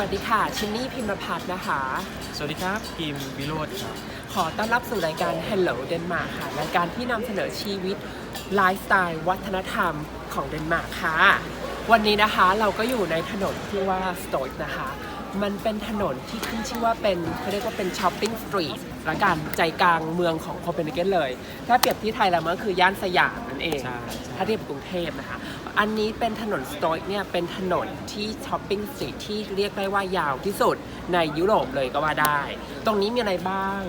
วัสดีค่ะ ชินนี่พิมพ์พัฒน์นะคะ สวัสดีครับกิมวิโรธครับ ขอต้อนรับสู่รายการ Hello Denmark ค่ะ รายการที่นำเสนอชีวิต ไลฟ์สไตล์ วัฒนธรรมของเดนมาร์กค่ะ วันนี้นะคะเราก็อยู่ในถนนที่ว่าสโตยนะคะ มันเป็นถนนที่ขึ้นชื่อว่าเป็นเขาเรียกว่าเป็นช้อปปิ้งสตรีทละกันใจกลางเมืองของโคเปนเฮเกนเลย ถ้าเปรียบที่ไทยแล้วมันก็คือย่านสยามนั่นเองใช่ถ้าเทียบกับกรุงเทพนะคะ อันนี้เป็นถนนสโตยเนี่ยเป็นถนนที่ช้อปปิ้งสตรีทที่เรียกได้ว่ายาวที่สุดในยุโรปเลยก็ว่าได้ ตรงนี้มีอะไรบ้าง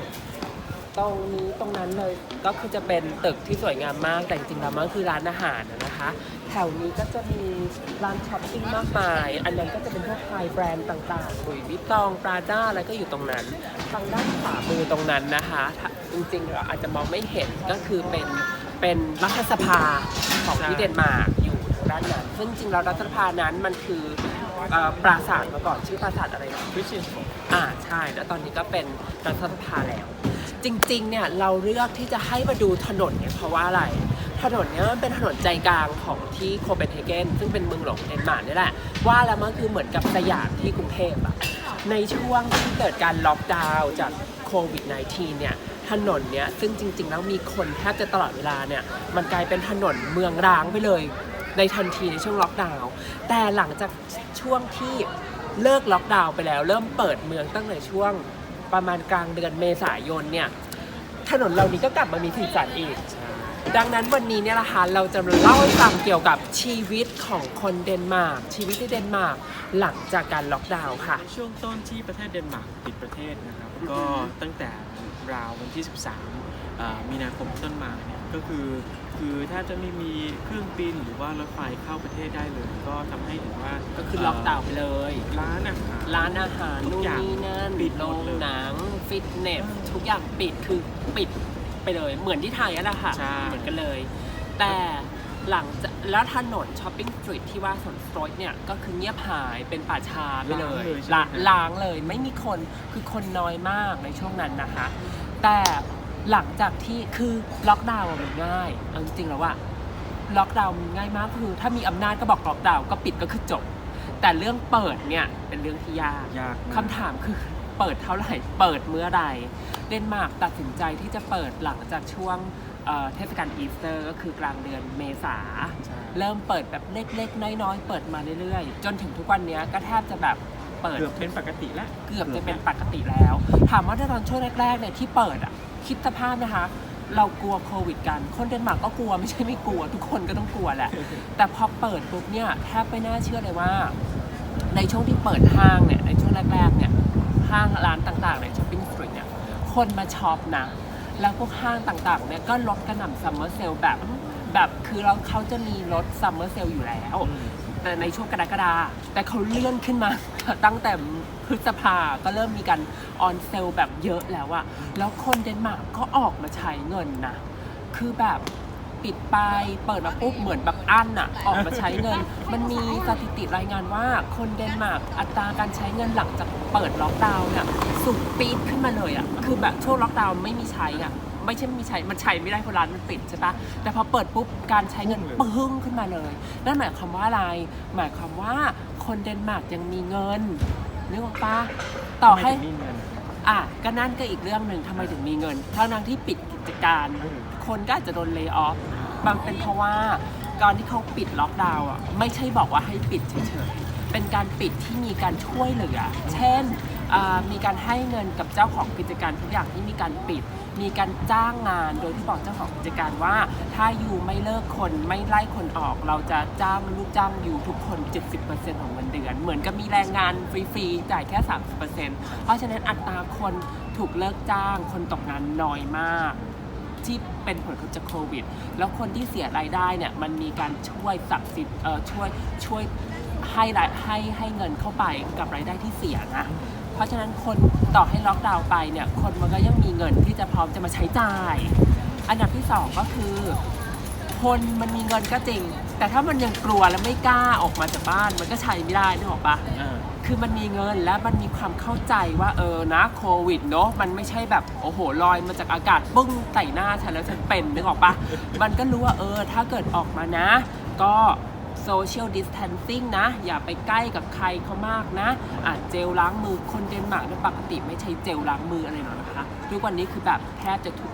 ตรงนี้ตรงนั้นเลยก็คือจะเป็นตึกที่สวยงามมากแต่จริงๆแล้วมันคือร้านอาหารนะคะ แถวนี้ก็จะมีร้านช้อปปิ้งมากมาย อันนั้นก็จะเป็นพวกไฮแบรนด์ต่างๆหลุยส์วิตตองปราด้าอะไรก็อยู่ตรงนั้น ทางด้านขวามือตรงนั้นนะคะ จริงๆเราอาจจะมองไม่เห็นก็คือเป็นเป็นรัฐสภาของที่เดนมาร์ก ด้านนั้น ซึ่งจริงๆแล้วรัฐสภานั้นมันคือเอ่อปราสาทมาก่อนชื่อปราสาทอะไรนะคริสเตียนอ่าใช่ แล้วตอนนี้ก็เป็นรัฐสภาแล้ว จริงๆเนี่ยเราเลือกที่จะให้มาดูถนนเนี่ยเพราะว่าอะไร ถนนเนี้ยมันเป็นถนนใจกลางของที่โคเปนเฮเกนซึ่งเป็นเมืองหลวงของเดนมาร์กนี่แหละ ว่าแล้วมันคือเหมือนกับสยามที่กรุงเทพอะในช่วงที่เกิดการล็อกดาวน์จากโควิด -19 เนี่ยถนนเนี้ยซึ่งจริงๆแล้วมีคนแทบจะตลอดเวลาเนี่ยมันกลายเป็นถนนเมืองร้างไปเลย ในทันทีในช่วงล็อกดาวน์แต่หลังจากช่วงที่เลิกล็อกดาวน์ไปแล้ว เริ่มเปิดเมืองตั้งแต่ช่วงประมาณกลางเดือนเมษายนเนี่ยถนนเหล่านี้ก็กลับมามีสีสันอีก ดังนั้นวันนี้เนี่ยนะคะเราจะมาเล่าให้ฟังเกี่ยวกับชีวิตของคนเดนมาร์กชีวิตที่เดนมาร์กหลังจากการล็อกดาวน์ค่ะ ช่วงต้นที่ประเทศเดนมาร์กปิดประเทศนะครับ ก็ตั้งแต่ราววันที่ 13อ่ามีนาคมต้นมา ก็คือคือถ้าจะไม่มีเครื่องบินหรือว่ารถไฟเข้าประเทศได้เลย ก็ทำให้เห็นว่าก็คือล็อกดาวน์ไปเลย ร้านอาหาร ร้านอาหารทุนู่กนอย่างนี่นั่นปิดหโรมดงเลยหนัง ฟิตเนส ทุกอย่างปิดคือปิดไปเลย เหมือนที่ไทยนั่นแหละค่ะ ใช่ เหมือนกันเลย แต่หลังจากแล้วถนนช้อปปิ้งสตรีทที่ว่าสวนสโตรยเนี่ย ก็คือเงียบหายเป็นป่าช้าไปเลยใช่ไหม ละล้างเลยไม่มีคนคือคนน้อยมากในช่วงนั้นนะคะ แต่ หลังจากที่คือล็อกดาวน์อะมันง่ายเอาจริงๆแล้วว่าล็อกดาวน์มันง่ายมากคือ ถ้ามีอำนาจก็บอกล็อกดาวน์ก็ปิดก็คือจบ แต่เรื่องเปิดเนี่ยเป็นเรื่องที่ยากยากมกคำถามคือเปิดเท่าไหร่เปิดเมื่อไหรเดนมาร์กตัดสินใจที่จะเปิดหลังจากช่วงเอ่อเทศกาลอีสเตอร์ ก็คือกลางเดือนเมษา ใช่ เริ่มเปิดแบบเล็กๆ น้อยๆ เปิดมาเรื่อยๆ จนถึงทุกวันเนี้ยก็แทบจะแบบเปิดเกือบเป็นปกติแล้ว เกือบจะเป็นปกติแล้ว ถามว่าในตอนช่วงแรกๆเนี่ยที่เปิดอะ คิดสภาพนะคะ เรากลัวโควิดกัน คนเดนมาร์กก็กลัวไม่ใช่ไม่กลัว ทุกคนก็ต้องกลัวแหละ แต่พอเปิดปุ๊บเนี่ยแทบไม่น่าเชื่อเลยว่า ในช่วงที่เปิดห้างเนี่ยในช่วงแรกๆเนี่ยห้างร้านต่างๆในช้อปปิ้งสตรีทเนี่ยคนมาช็อปนะ แล้วพวกห้างต่างๆเนี่ยก็ลดกระหน่ำซัมเมอร์เซลแบบแบบคือเราเขาจะมีลดซัมเมอร์เซลอยู่แล้ว แต่ในช่วงกรกฎาแต่เขาเลื่อนขึ้นมา ตั้งแต่พฤษภาก็เริ่มมีการออนเซลแบบเยอะแล้วอะแล้วคนเดนมาร์กก็ออกมาใช้เงินนะ คือแบบปิดไปเปิดมาปุ๊บเหมือนแบบอั้นอะออกมาใช้เงิน มันมีสถิติรายงานว่าคนเดนมาร์กอัตราการใช้เงินหลังจากเปิดล็อกดาวน์เนี่ยสูงปี๊ดขึ้นมาเลยอะคือแบบช่วงล็อกดาวน์ไม่มีใช้อะ ไม่ใช่ไม่มีใช้มันใช้ไม่ได้เพราะร้านมันปิดใช่ปะแต่พอเปิดปุ๊บการใช้เงินปึ้งขึ้นมาเลยนั่นหมายความว่าอะไร หมายความว่าคนเดนมาร์กยังมีเงินนึกออกปะต่อให้ทำไมถึงมีเงินอะก็นั่นก็อีกเรื่องหนึ่งทำไมถึงมีเงินทั้งนั้นที่ปิดกิจการอืมคนก็อาจจะโดนเล y o ออฟมันเป็นเพราะว่าการที่เขาปิดล็อกดาวน์อะไม่ใช่บอกว่าให้ปิดเฉยๆเป็นการปิดที่มีการช่วยเหลือ เช่นอ่า มีการให้เงินกับเจ้าของกิจการทุกอย่างที่มีการปิด มีการจ้างงานโดยที่บอกเจ้าของกิจการว่า ถ้าอยู่ไม่เลิกคนไม่ไล่คนออก เราจะจ้างลูกจ้างอยู่ทุกคน 70%ของเงินเดือน เหมือนกับมีแรงงานฟรีๆจ่ายแค่ 30%เพราะฉะนั้นอัตราคนถูกเลิกจ้าง คนตกงานน้อยมากที่เป็นผลกระทบจากโควิด แล้วคนที่เสียรายได้เนี่ยมันมีการช่วยสับสิทธิ์ช่วยช่วยให้ให้ให้เงินเข้าไปกับรายได้ที่เสียนะ ราะฉะนั้นคนต่อให้ล็อกดาวน์ไปเนี่ยคนมันก็ยังมีเงินที่จะพร้อมจะมาใช้จ่าย อันดับที่สองก็คือ คนมันมีเงินก็จริง แต่ถ้ามันยังกลัวและไม่กล้าออกมาจากบ้านมันก็ใช้ไม่ได้นึกออกปะอ่าคือมันมีเงินและมันมีความเข้าใจว่าเออนะโควิดเนาะมันไม่ใช่แบบโอ้โหลอยมาจากอากาศปึ้งใส่หน้าฉันแล้วฉันเป็นนึกออกปะมันก็รู้ว่าเออถ้าเกิดออกมานะ ก็ส social distancing นะ อย่าไปใกล้กับใครเขามากนะอะเจลล้างมือคนเดนมาร์กเนี่ยปกติไม่ใช้เจลล้างมืออะไรหรอกนะคะทุกวันนี้คือแบบแทบจะทุก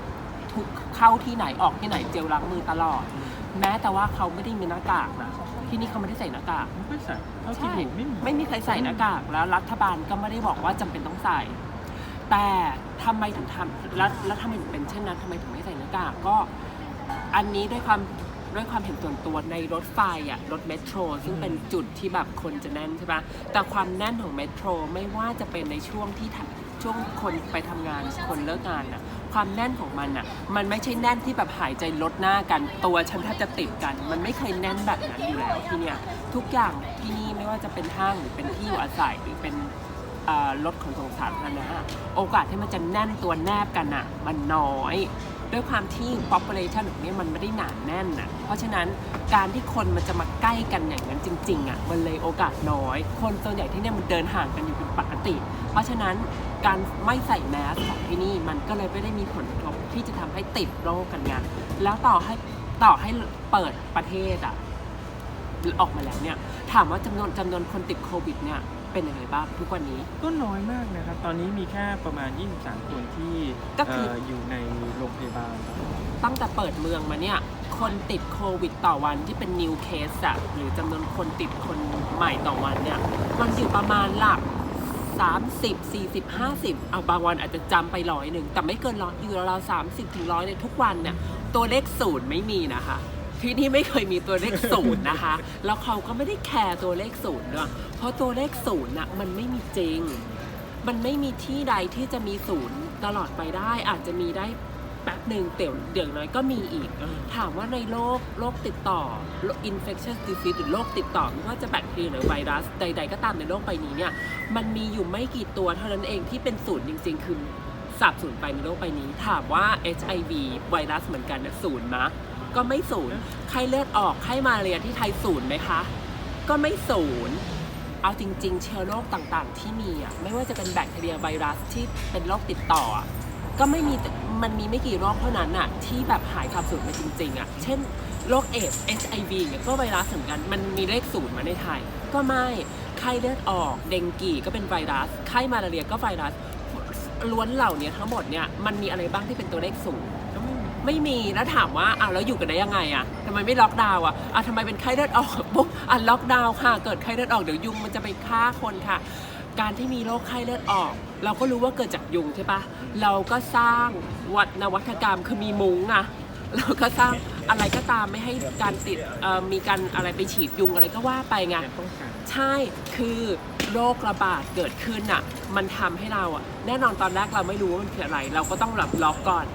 ทุกเข้าที่ไหนออกที่ไหนเจลล้างมือตลอด แม้แต่ว่าเขาไม่ได้มีหน้ากากนะที่นี่เขาไม่ได้ใส่หน้ากากไม่ค่อยใส่เท่าที่ดูไม่มีไม่มีใครใส่หน้ากากแล้วรัฐบาลก็ไม่ได้บอกว่าจำเป็นต้องใส่ แต่ทำไมถึงทำแล้วแล้วทำไมถึงเป็นเช่นนั้นทำไมถึงไม่ใส่หน้ากากก็อันนี้ด้วยความ ด้วยความเห็นส่วนตัวในรถไฟอะรถเมโทรซึ่งเป็นจุดที่แบบคนจะแน่นใช่ปะแต่ความแน่นของเมโทรไม่ว่าจะเป็นในช่วงที่ทำช่วงคนไปทำงานคนเลิกงานอะความแน่นของมันอะมันไม่ใช่แน่นที่แบบหายใจลดหน้ากัน ตัวฉันแทบจะติดกัน มันไม่เคยแน่นแบบนั้นอยู่แล้วที่เนี่ยทุกอย่างที่นี่ไม่ว่าจะเป็นห้างหรือเป็นที่อยู่อาศัยหรือเป็นอ่อรถขนส่งสาธารณะโอกาสที่มันจะแน่นตัวแนบกันอะ มันน้อย ด้วยความที่ population ของเนี้มันไม่ได้หนาแน่นน่ะ เพราะฉะนั้นการที่คนมันจะมาใกล้กันอย่างนั้นจริงๆอะมันเลยโอกาสน้อย คนส่วนใหญ่ที่เนี่ยมันเดินห่างกันอยู่เป็นปกติ เพราะฉะนั้นการไม่ใส่แมสของที่นี่มันก็เลยไม่ได้มีผลกระทบที่จะทำให้ติดโรคกันไงแล้วต่อให้ต่อให้เปิดประเทศอะออกมาแล้วเนี่ย ถามว่าจำนวนจำนวนคนติดโควิดเนี่ย เป็นยังไงบ้างทุกวันนี้ ก็น้อยมากนะครับ ตอนนี้มีแค่ประมาณ 23 คนที่ก็คือ เอยู่ในโรงพยาบาลครับตั้งแต่เปิดเมืองมาเนี่ย คนติดโควิดต่อวันที่เป็น new case อะหรือจำนวนคนติดคนใหม่ต่อวันเนี่ย มันอยู่ประมาณหลัก 30 40 50 เอาบางวันอาจจะจำไปร้อยหนึ่ง แต่ไม่เกินร้อยอยู่ราวๆ30 ถึงร้อยในยทุกวันเนี่ย ตัวเลขศูนย์ไม่มีนะคะ ที่นี่ไม่เคยมีตัวเลขศูนย์นะคะ แล้วเขาก็ไม่ได้แคร์ตัวเลขศูนย์ด้วยเพราะตัวเลขศูนย์น่ะมันไม่มีจริง มันไม่มีที่ใดที่จะมีศูนย์ตลอดไปได้ อาจจะมีได้แป๊บหนึ่งเตี่ยวเดี๋ยวน้อยก็มีอีก ถามว่าในโรคโรคติดต่อโรค infectious disease หรือโรคติดต่อไม่ว่าจะแบคทีเรียหรือไวรัสใด ๆ ก็ตามในโลกใบนี้เนี่ย มันมีอยู่ไม่กี่ตัวเท่านั้นเองที่เป็นศูนย์จริง ๆ คือสับศูนย์ไปในโลกใบนี้ ถามว่า HIV ไวรัสเหมือนกันเนี่ยศูนย์มะ ก็ไม่ศูนย์ไข้เลือดออกไข้มาเรียที่ไทยศูนย์ไหมคะ ก็ไม่ศูนย์เอาจริง ๆ เชื้อโรคต่างๆ ที่มีอะไม่ว่าจะเป็นแบคทีเรียไวรัสที่เป็นโรคติดต่อ ก็ไม่มีมันมีไม่กี่โรคเท่านั้นอะที่แบบหายขาดศูนย์ไปจริงๆอะเช่นโรคเอดส์ HIV เนี่ยก็ไวรัสเหมือนกัน มันมีเลขศูนย์มาในไทย ก็ไม่ ไข้เลือดออก เดงกีก็เป็นไวรัส ไข้มาลาเรียก็ไวรัส ล้วนเหล่านี้ทั้งหมดเนี่ย มันมีอะไรบ้างที่เป็นตัวเลขศูนย์ ไม่มีไม่มีแล้วถามว่าอ้าวแล้วอยู่กันได้ยังไงอะทำไมไม่ล็อกดาวน์อะอะทำไมเป็นไข้เลือดออกปุ๊บอะล็อกดาวน์ค่ะ เกิดไข้เลือดออกเดี๋ยวยุงมันจะไปฆ่าคนค่ะ การที่มีโรคไข้เลือดออก เราก็รู้ว่าเกิดจากยุงใช่ปะเราก็สร้างวัฒนวัตกรรมคือมีมุ้งอะเราก็สร้างอะไรก็ตามไม่ให้การติดเอ่อมีการอะไรไปฉีดยุงอะไรก็ว่าไปไงการป้องกันใช่คือโรคระบาดเกิดขึ้นอะ มันทำให้เราอะ แน่นอนตอนแรกเราไม่รู้ว่ามันคืออะไร เราก็ต้องแบบล็อกก่อน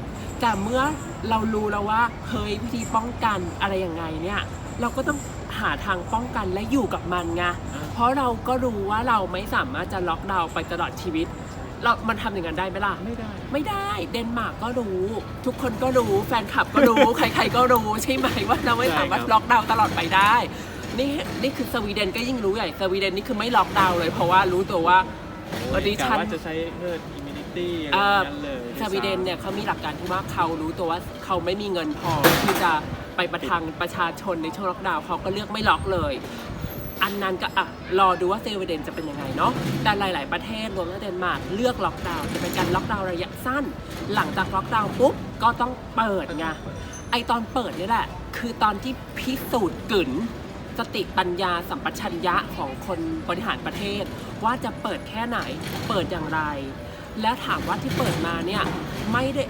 แต่เมื่อ เรารู้แล้วว่าเฮ้ยวิธีป้องกันอะไรยังไงเนี่ยเราก็ต้องหาทางป้องกันและอยู่กับมันไงเพราะเราก็รู้ว่าเราไม่สามารถจะล็อกดาวน์ไปตลอดชีวิต เรามันทำอย่างนั้นได้ไหมล่ะ ไม่ได้ ไม่ได้ เดนมาร์กก็รู้ ทุกคนก็รู้ แฟนคลับก็รู้ ใคร ๆ ก็รู้ใช่ไหมว่าเราไม่สามารถใช่ครับล็อกดาวน์ตลอดไปได้ นี่นี่คือสวีเดนก็ยิ่งรู้ใหญ่ สวีเดนนี่คือไม่ล็อกดาวน์เลย เพราะว่ารู้ตัวว่าวันนี้กะฉันว่าจะใช้ herd immunity อะไรเอ่ออย่างนั้นเลยสวีเดนเนี่ยเขามีหลักการที่ว่าเขารู้ตัวว่าเขาไม่มีเงินพอที่จะไปประทังประชาชนในช่วงล็อกดาวน์เขาก็เลือกไม่ล็อกเลย อันนั้นก็อะรอดูว่าสวีเดนจะเป็นยังไงเนาะแต่หลาย ๆ ประเทศรวมทั้งเดนมาร์กเลือกล็อกดาวน์จะเป็นการล็อกดาวน์ระยะสั้น หลังจากล็อกดาวน์ปุ๊บก็ต้องเปิดไงไอตอนเปิดนี่แหละ คือตอนที่พิสูจน์กึ๋นสติปัญญาสัมปชัญญะของคนบริหารประเทศ ว่าจะเปิดแค่ไหนเปิดอย่างไร แล้วถามว่าที่เปิดมาเนี่ยไม่ได้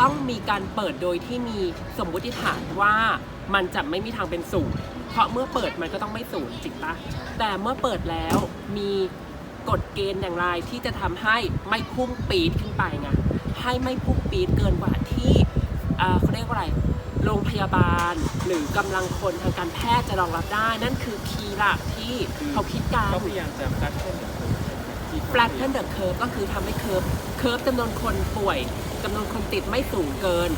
ต้องมีการเปิดโดยที่มีสมมุติฐานว่ามันจะไม่มีทางเป็นศูนย์เพราะเมื่อเปิดมันก็ต้องไม่ศูนย์จริงปะแต่เมื่อเปิดแล้วมีกฎเกณฑ์อย่างไรที่จะทำให้ไม่พุ่งปีดขึ้นไปไงให้ไม่พุ่งปีดเกินกว่าที่เขาเรียกว่าอะไรโรงพยาบาลหรือกำลังคนทางการแพทย์จะรองรับได้ นั่นคือคีย์หลักที่เขาคิดการเขาพยายามจะ flatten the curve ที่ flatten the curve ก็คือทำให้เคิร์ฟเคิร์ฟจำนวนคนป่วยจำนวนคนติดไม่สูงเกิน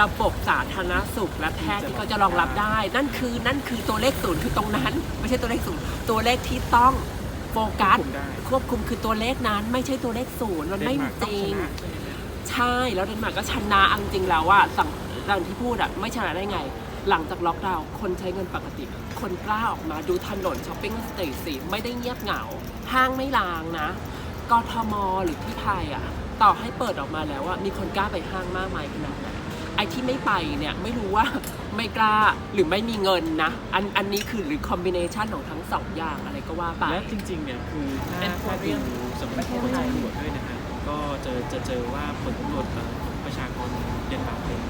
ระบบสาธารณสุขและแพทย์ที่เขาจะรองรับได้ นั่นคือนั่นคือตัวเลขศูนย์คือตรงนั้น ไม่ใช่ตัวเลขศูนย์ตัวเลขที่ต้องโฟกัสคุมได้ควบคุมคือตัวเลขนั้น ไม่ใช่ตัวเลขศูนย์มันไม่เดนมาร์กจต้องริชงนะใช่ไหมใช่แล้วเดนมาร์กก็ชนะเอาจริงๆแล้วว่าสั่งดังที่พูดอะไม่ชนะได้ไง หลังจากล็อกดาวน์คนใช้เงินปกติ คนกล้าออกมาดูถนนช้อปปิ้งสตรีทสิไม่ได้เงียบเหงา ห้างไม่ลางนะกทมหรือที่ไทยอะต่อให้เปิดออกมาแล้วอะมีคนกล้าไปห้างมากมายขนาดไหนไอ้ที่ไม่ไปเนี่ยไม่รู้ว่าไม่กล้าหรือไม่มีเงินนะอันอันนี้คือหรือคอมบิเนชันของทั้งสองอย่างอะไรก็ว่าไปและจริงๆเนี่ยคือถ้าเป็นถ้าเรื่ดูองสำนักผลสำรวจด้วยนะฮะก็จะจะเจอว่าผลสำรวจเอ่อของประชากรเดนมาร์กเอง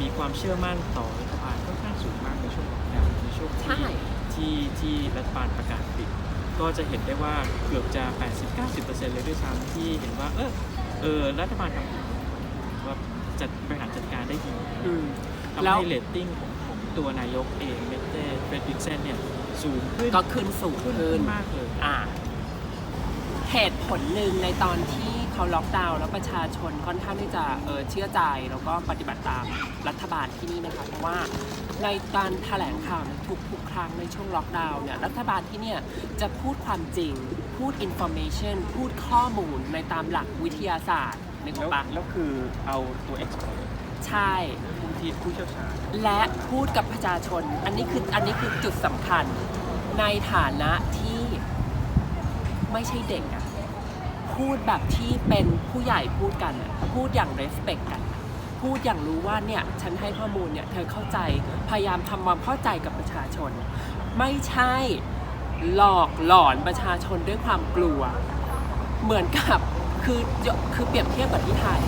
มีความเชื่อมั่นต่อรัฐบาลค่อนข้างสูงมากในช่วงล็อกดาวน์ในช่วงที่ใช่ที่ที่รัฐบาลประกาศปิด ก็จะเห็นได้ว่าเกือบจะ 80-90%เลยด้วยซ้ำที่เห็นว่า เออเออรัฐบาลทำว่าจัดบริหารจัดการได้ดีอืมทำแล้วให้เรตติ้งของของตัวนายกเองเมเต้เฟรดริกเซนเนี่ยสูงขึ้นก็ขึ้นสูงขึ้นขึ้นมากเลยอ่าเหตุผลหนึ่งในตอนที่เขาล็อกดาวน์แล้วประชาชนค่อนข้างที่จะเออเชื่อใจแล้วก็ปฏิบัติตามรัฐบาลที่นี่นะคะเพราะว่า ในการแถลงข่าวในทุกๆครั้งในช่วงล็อกดาวน์เนี่ยรัฐบาลที่เนี่ยจะพูดความจริง พูด information พูดข้อมูลในตามหลักวิทยาศาสตร์นึกอแล้อวกปะแล้วคือเอาตัว expert ใช่ผู้ที่ผู้เชี่ยวชาญและพูดกับประชาชน อันนี้คืออันนี้คือจุดสำคัญในฐานะที่ไม่ใช่เด็กอะพูดแบบที่เป็นผู้ใหญ่พูดกันอะพูดอย่าง respect กัน พูดอย่างรู้ว่าเนี่ยฉันให้ข้อมูลเนี่ยเธอเข้าใจพยายามทำความเข้าใจกับประชาชน ไม่ใช่หลอกหลอนประชาชนด้วยความกลัว เหมือนกับคือคือเปรียบเทียบกับที่ไทย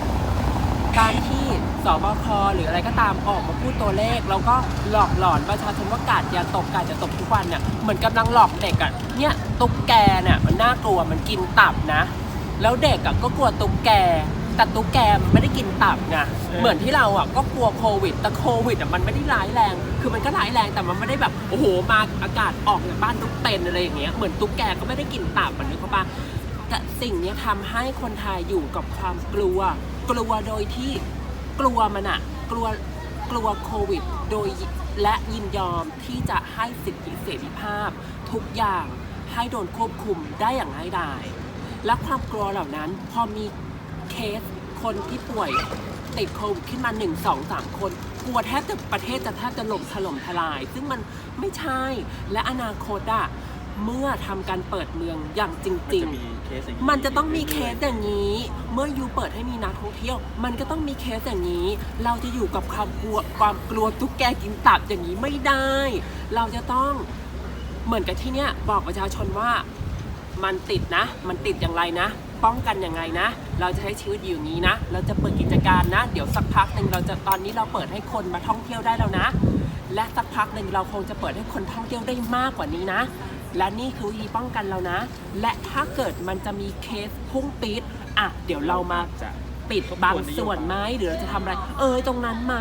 การที่สบคหรืออะไรก็ตามออกมาพูดตัวเลข แล้วก็หลอกหลอนประชาชนว่ากาดอย่าตกกาดอย่าตกทุกวันเนี่ยเหมือนกำลังหลอกเด็กอะ่ะเนี่ยตุ๊กแกเนี่ยมันน่ากลัวมันกินตับนะ แล้วเด็กอะ่ะก็กลัวตุ๊กแก แต่ตุ๊กแกมันไม่ได้กินตับไงเหมือนที่เราอะก็กลัวโควิด แต่โควิดอะมันไม่ได้ร้ายแรง คือมันก็ร้ายแรงแต่มันไม่ได้แบบโอ้โหมาอากาศออกจากบ้านทุกเต็นอะไรอย่างเงี้ยเหมือนตุ๊กแกก็ไม่ได้กินตับมันนึกเข้าปะแต่สิ่งเนี้ยทำให้คนไทยอยู่กับความกลัว กลัวโดยที่กลัวมันอะกลัวกลัวโควิด โดยและยินยอมที่จะให้สิทธิเสรีภาพ ทุกอย่างให้โดนควบคุมได้อย่างง่ายดายและความกลัวเหล่านั้นพอมี เคสคนที่ป่วยติดโควิดขึ้นมา 1 2 3 คนกลัวแทบจะประเทศจะแทบจะล่มถล่มทลาย ซึ่งมันไม่ใช่และอนาคตอะเมื่อทำการเปิดเมืองอย่างจมันริงจะๆมีเคสอย่างมันจะต้องมีเคสอย่างนี้ เมื่อยูเปิดให้มีนักท่องเที่ยว มันก็ต้องมีเคสอย่างนี้ เราจะอยู่กับความกลัวความกลัวตุ๊กแกกินตับอย่างนี้ไม่ได้ เราจะต้องเหมือนกับที่เนี้ยบอกประชาชนว่ามันติดนะ มันติดอย่างไรนะ ป้องกันยังไงนะ เราจะใช้ชีวิตอยู่นี้นะ เราจะเปิดกิจการนะ เดี๋ยวสักพักหนึ่งเราจะตอนนี้เราเปิดให้คนมาท่องเที่ยวได้แล้วนะ และสักพักหนึ่งเราคงจะเปิดให้คนท่องเที่ยวได้มากกว่านี้นะ และนี่คือวิธีป้องกันเรานะ และถ้าเกิดมันจะมีเคสพุ่งปี๊ดอะเดี๋ยวเรามาปิดบางส่วนไหมหรือเราจะทำอะไร เออตรงนั้นไหม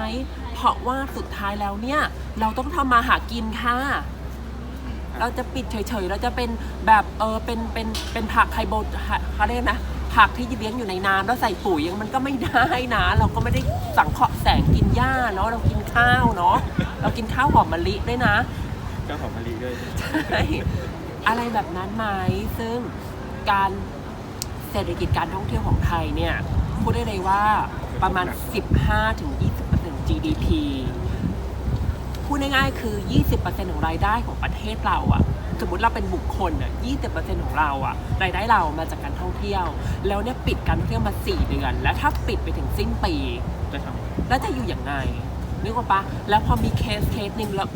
เพราะว่าสุดท้ายแล้วเนี่ย เราต้องทำมาหากินค่ะ เราจะปิดเฉยๆ เราจะเป็นแบบเออเป็นเป็นเป็นผักไฮโบเขาเรียกนะผักที่เลี้ยงอยู่ในน้ำแล้วใส่ปุ๋ยยังมันก็ไม่ได้นะ เราก็ไม่ได้สังเคราะห์แสงกินหญ้าเนาะเรากินข้าวเนาะเรากินข้าวหอมมะลิด้วยนะเจ้าของมะลิด้วยใช่อะไรแบบนั้นไหมซึ่งการเศรษฐกิจการท่องเที่ยวของไทยเนี่ยพูดได้เลยว่าประมาณ 15-20% GDP พูดง่ายๆคือ 20%ของรายได้ของประเทศเราอะสมมติเราเป็นบุคคลอะ20%ของเราอะรายได้เรามาจากการท่องเที่ยว แล้วเนี่ยปิดการท่องเที่ยวมา 4 เดือน แล้วถ้าปิดไปถึงสิ้นปีจะทำแล้วจะอยู่อย่างไงนึกออกปะแล้วพอมีเคสเคสหนึ่งแล้ว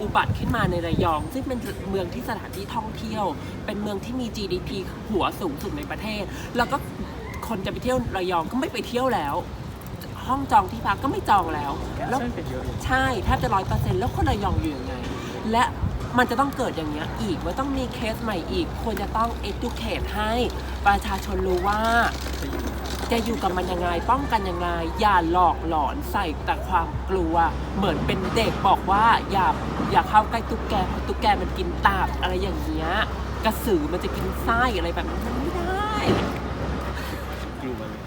อุบัติขึ้นมาในระยอง ซึ่งเป็นเมืองที่สถานที่ท่องเที่ยว เป็นเมืองที่มี GDP หัวสูงสุดในประเทศ แล้วก็คนจะไปเที่ยวระยองก็ไม่ไปเที่ยวแล้ว ห้องจองที่พักก็ไม่จองแล้ว แล้วเส้นเป็นเยอะเลยใช่แทบจะร้อยเปอร์เซ็นต์แล้วคนระยองอยู่ยังไง และมันจะต้องเกิดอย่างเงี้ยอีกว่าต้องมีเคสใหม่อีก ควรจะต้อง educate ให้ประชาชนรู้ว่าจะอยู่จะอยู่กับมันยังไง ป้องกันยังไง อย่าหลอกหลอนใส่แต่ความกลัว เหมือนเป็นเด็กบอกว่าอย่าอย่าเข้าใกล้ตุ๊กแกเพราะตุ๊กแกมันกินตับอะไรอย่างเงี้ยกระสือมันจะกินไส้อะไรแบบนั้นมันไม่ได้ กลัวเลย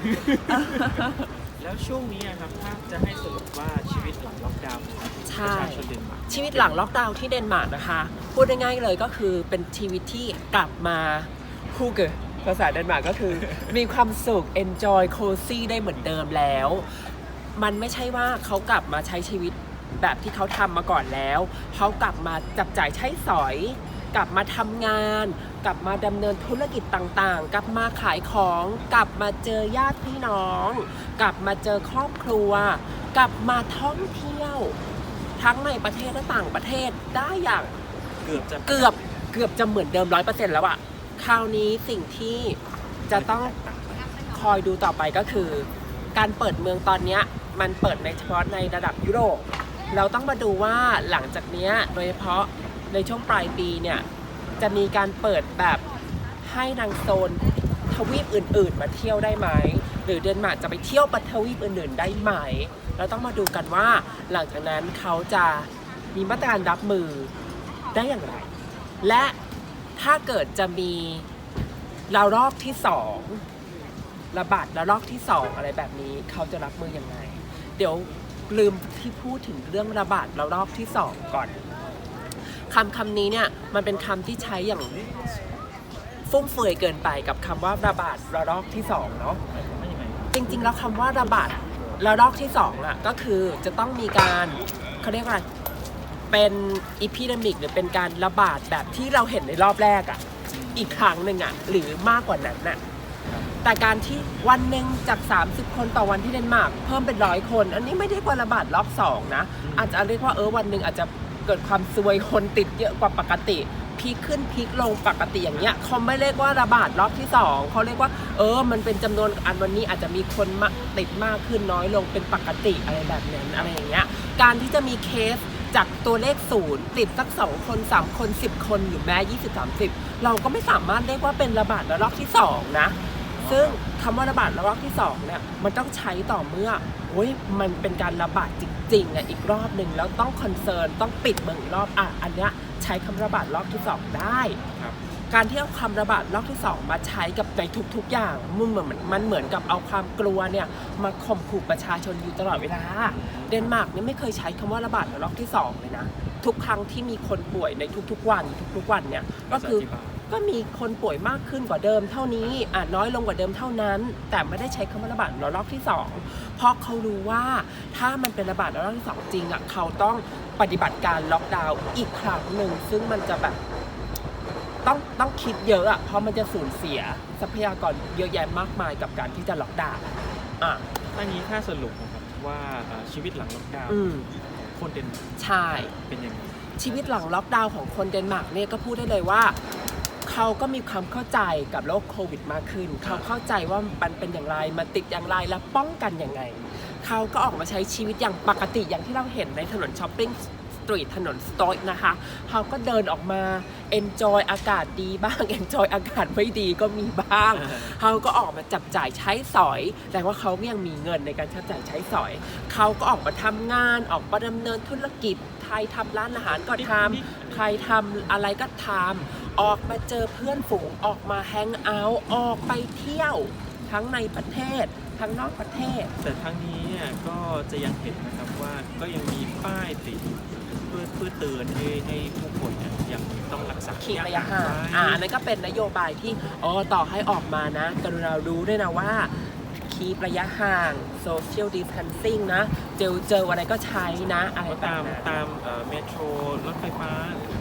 แล้วช่วงนี้อะครับถ้าจะให้สรุปว่าชีวิตหลังล็อกดาวน์ของประใช่ ชาชนเดนมาร์ก ชีวิตหลังล็อกดาวน์ที่เดนมาร์กนะคะ พูดง่ายๆเลยก็คือเป็นชีวิตที่กลับมาฮูเกอภาษาเดนมาร์กก็คือ มีความสุข enjoy cozy ได้เหมือนเดิมแล้ว มันไม่ใช่ว่าเขากลับมาใช้ชีวิตแบบที่เขาทำมาก่อนแล้ว เขากลับมาจับจ่ายใช้สอย กลับมาทำงาน กลับมาดำเนินธุรกิจต่างๆ กลับมาขายของ กลับมาเจอญาติพี่น้อง กลับมาเจอครอบครัว กลับมาท่องเที่ยว ทั้งในประเทศและต่างประเทศได้อย่างเกือบจะเกือบเกือบจะเหมือนเดิมร้อยเปอร์เซ็นต์แล้วอะคราวนี้สิ่งที่จะต้องคอยดูต่อไปก็คือ การเปิดเมืองตอนเนี้ยมันเปิดในเฉพาะในระดับยุโรปเราต้องมาดูว่าหลังจากเนี้ยโดยเฉพาะ ในช่วงปลายปีเนี่ย จะมีการเปิดแบบให้นางโซนทวีปอื่น ๆ มาเที่ยวได้ไหม หรือเดนมาร์กจะไปเที่ยวประทวีปอื่น ๆ ได้ไหม เราต้องมาดูกันว่าหลังจากนั้นเขาจะมีมาตรการรับมือได้อย่างไร และถ้าเกิดจะมีระลอกที่สองระบาดระลอกที่สองอะไรแบบนี้เขาจะรับมือยังไง เดี๋ยวลืมที่พูดถึงเรื่องระบาดระลอกที่สองก่อน คำคำนี้เนี่ยมันเป็นคำที่ใช้อย่างฟุ่มเฟือยเกินไปกับคำว่าระบาดระลอกที่สองเนาะจริงๆแล้วคำว่าระบาดระลอกที่สองอะก็คือจะต้องมีการเขาเรียกว่าเป็นอีพิดมิกหรือเป็นการระบาดแบบที่เราเห็นในรอบแรกอะอีกครั้งหนึ่งอะหรือมากกว่านั้นน่ะแต่การที่วันหนึ่งจาก 30 คนต่อวันที่เดนมาร์กเพิ่มเป็นร้อยคน อันนี้ไม่ได้กว่าระบาดรอบสองนะอาจจะเรียกว่าเออวันหนึ่งอาจจะ เกิดความซวยคนติดเยอะกว่าปกติพีคขึ้นพีคลงปกติอย่างเงี้ยเขาไม่เรียกว่าระบาดรอบที่สองเขาเรียกว่า เออ มันเป็นจำนวนอันวันนี้อาจจะมีคนมาติดมากขึ้นน้อยลงเป็นปกติอะไรแบบนั้นอะไรอย่างเงี้ยการที่จะมีเคสจากตัวเลขศูนย์ติดสักสองคนสามคนสิบคนหรือแม้ยี่สิบสามสิบเราก็ไม่สามารถเรียกว่าเป็นระบาดระลอกที่สองนะ ซึ่งคำว่าระบาดระลอกที่สองเนี่ยมันต้องใช้ต่อเมื่อ อ้ยมันเป็นการระบาดจริงๆอะอีกรอบหนึ่งแล้วต้องคอนเซิร์นต้องปิดเมืองอีกรอบอะอันเนี้ยใช้คำระบาดรอบที่สองได้ ครับการที่เอาคำระบาดรอบที่2มาใช้กับในทุกๆ อย่างมันเหมือนมันเหมือนกับเอาความกลัวเนี่ยมาข่มขู่ประชาชนอยู่ตลอดเวลา เดนมาร์กเนี่ยไม่เคยใช้คำว่าระบาดระลอกที่2เลยนะทุกครั้งที่มีคนป่วยในทุกๆวัน ทุกๆวันเนี่ยก็คือภาษาที่บ้าน ก็มีคนป่วยมากขึ้นกว่าเดิมเท่านี้อะน้อยลงกว่าเดิมเท่านั้น แต่ไม่ได้ใช้คำว่าระบาดระลอกที่ 2 เพราะเขารู้ว่าถ้ามันเป็นระบาดระลอกที่ 2 จริงอะเขาต้องปฏิบัติการล็อกดาวน์อีกครั้งหนึ่งซึ่งมันจะแบบต้องต้องคิดเยอะอะเพราะมันจะสูญเสียทรัพยากรเยอะแยะมากมายกับการที่จะล็อกดาวน์อะอันนี้ถ้าสรุปนะครับว่าเอ่อชีวิตหลังล็อกดาวน์อืมของคนเดนมาร์กใช่ เป็นยังไงชีวิตหลังล็อกดาวน์ของคนเดนมาร์กเนี่ยก็พูดได้เลยว่า เขาก็มีความเข้าใจกับโรคโควิดมากขึ้น เขาเข้าใจว่ามันเป็นอย่างไรมันติดอย่างไรและป้องกันอย่างไง เขาก็ออกมาใช้ชีวิตอย่างปกติอย่างที่เราเห็นในถนนช้อปปิ้งสตรีทถนนสโตร์นะคะ เขาก็เดินออกมา enjoy อากาศดีบ้าง enjoy อากาศไม่ดีก็มีบ้าง เขาก็ออกมาจับจ่ายใช้สอย แต่ว่าเขาก็ยังมีเงินในการจับจ่ายใช้สอย เขาก็ออกมาทำงานออกมาดำเนินธุรกิจ ใครทำร้านอาหารก็ทำใครทำอะไรก็ทำ ออกมาเจอเพื่อนฝูงออกมาแฮงเอาท์ออกไปเที่ยว ทั้งในประเทศ ทั้งนอกประเทศ แต่ทั้งนี้เนี่ยก็จะยังเห็นนะครับว่าก็ยังมีป้ายติดเพื่อเพื่อเตือนให้ให้ผู้คนเนี่ยยังต้องรักษาคีระยะห่างไว้อ่าอันนั้นก็เป็นนโยบายที่อ๋อต่อให้ออกมานะกรุณารู้ด้วยนะว่าคีระยะห่าง social distancing นะ เจลเจลอะไรก็ใช้นะ อะไรเพราะแบบตามนั้น ตามเอ่อเมโทรรถไฟฟ้าพวกนี้ก็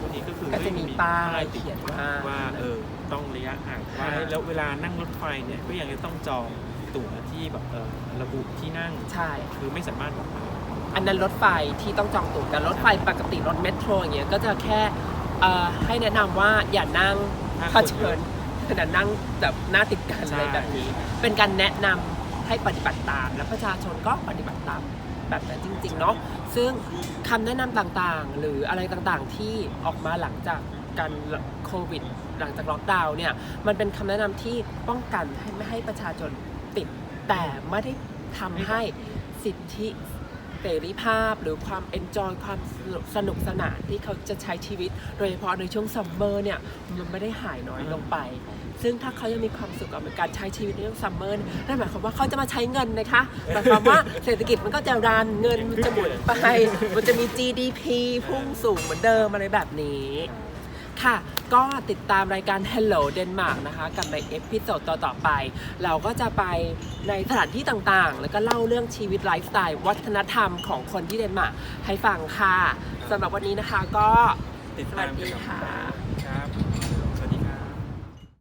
คือ ก็จะมีป้ายเขียนว่าว่าเออต้องระยะห่างว่าห่างแล้วเวลานั่งรถไฟเนี่ยก็ยังจะต้องจองตั๋วที่แบบเออระบุที่นั่งใช่คือไม่สามารถอันนั้นรถไฟที่ต้องจองตั๋วแต่รถไฟปกติรถเมโทรอย่างเงี้ยก็จะแค่เอ่อให้แนะนำว่าอย่านั่งถ้าเผคนชิเยญอะขนาดนั่งแบบหน้าติดกันใช่อะไรแบบนี้ เป็นการแนะนำให้ปฏิบัติตาม และประชาชนก็ปฏิบัติตาม แบบนั้นจริง ๆ เนาะซึ่งคำแนะนำต่างๆ หรืออะไรต่างๆที่ออกมาหลังจากการโควิด หลังจากล็อกดาวน์เนี่ยมันเป็นคำแนะนำที่ป้องกันให้ไม่ให้ประชาชนติดแต่ไม่ได้ทำให้สิทธิเส รีภาพ หรือความเอนจอยความสนุกสนานที่เขาจะใช้ชีวิต โดยเฉพาะในช่วงซัมเมอร์เนี่ยมันไม่ได้หายน้อยลงไป ซึ่งถ้าเขายังมีความสุขกับการใช้ชีวิตในช่วงซัมเมอร์นั่นหมายความว่าเขาจะมาใช้เงินนะคะหมายความว่าเศรษฐกิจมันก็จะรันเงินมันจะหมุนไป มันจะมี GDP พุ่งสูงเหมือนเดิมอะไรแบบนี้ ค่ะ ก็ติดตามรายการ Hello Denmark นะคะ กับในเอพิโซดต่อๆไป เราก็จะไปในสถานที่ต่างๆ แล้วก็เล่าเรื่องชีวิตไลฟ์สไตล์วัฒนธรรมของคนที่เดนมาร์กให้ฟังค่ะสำหรับวันนี้นะคะก็ติดสตาวัสมดีค่ะ